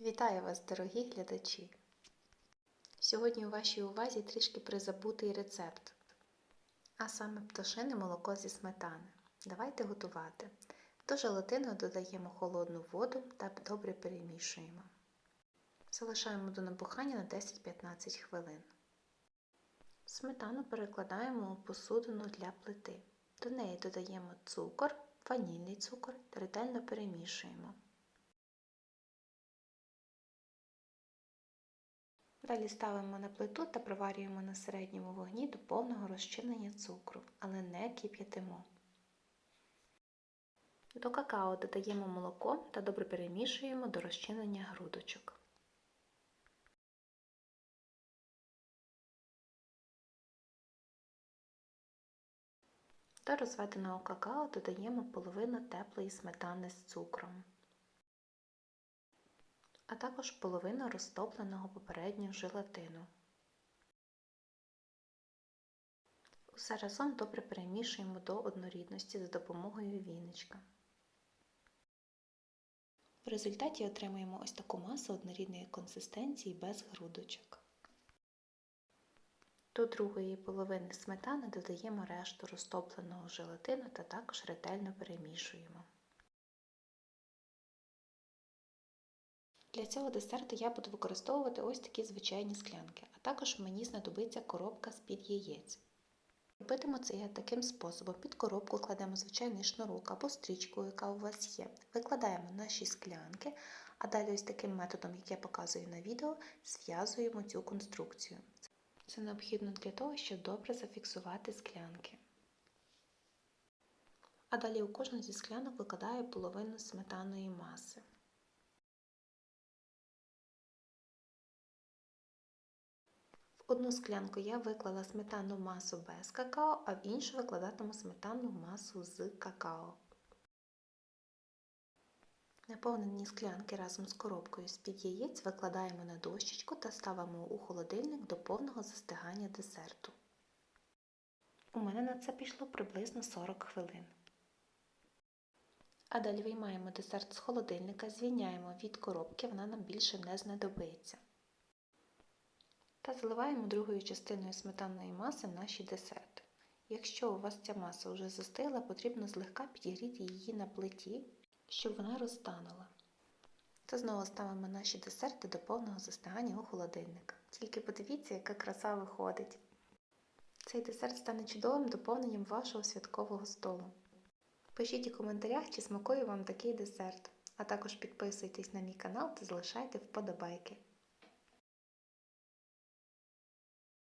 Вітаю вас, дорогі глядачі! Сьогодні у вашій увазі трішки призабутий рецепт, а саме пташине молоко зі сметани. Давайте готувати. До желатину додаємо холодну воду та добре перемішуємо. Залишаємо до набухання на 10-15 хвилин. Сметану перекладаємо у посудину для плити. До неї додаємо цукор, ванільний цукор та ретельно перемішуємо. Далі ставимо на плиту та проварюємо на середньому вогні до повного розчинення цукру, але не кип'ятимо. До какао додаємо молоко та добре перемішуємо до розчинення грудочок. До розведеного какао додаємо половину теплої сметани з цукром а також половину розтопленого попередньо желатину. Усе разом добре перемішуємо до однорідності за допомогою віничка. В результаті отримуємо ось таку масу однорідної консистенції без грудочок. До другої половини сметани додаємо решту розтопленого желатину та також ретельно перемішуємо. Для цього десерту я буду використовувати ось такі звичайні склянки, а також мені знадобиться коробка з-під яєць. Робитиму це я таким способом. Під коробку кладемо звичайний шнурок або стрічку, яка у вас є. Викладаємо наші склянки, а далі ось таким методом, як я показую на відео, зв'язуємо цю конструкцію. Це необхідно для того, щоб добре зафіксувати склянки. А далі у кожну зі склянок викладаю половину сметаної маси. Одну склянку я виклала сметанну масу без какао, а в іншу викладатиму сметанну масу з какао. Наповнені склянки разом з коробкою з-під яєць викладаємо на дощечку та ставимо у холодильник до повного застигання десерту. У мене на це пішло приблизно 40 хвилин. А далі виймаємо десерт з холодильника, звільняємо від коробки, вона нам більше не знадобиться та заливаємо другою частиною сметанної маси наші десерти. Якщо у вас ця маса вже застигла, потрібно злегка підігріти її на плиті, щоб вона розтанула. Та знову ставимо наші десерти до повного застигання у холодильник. Тільки подивіться, яка краса виходить. Цей десерт стане чудовим доповненням вашого святкового столу. Пишіть у коментарях, чи смакує вам такий десерт, а також підписуйтесь на мій канал та залишайте вподобайки.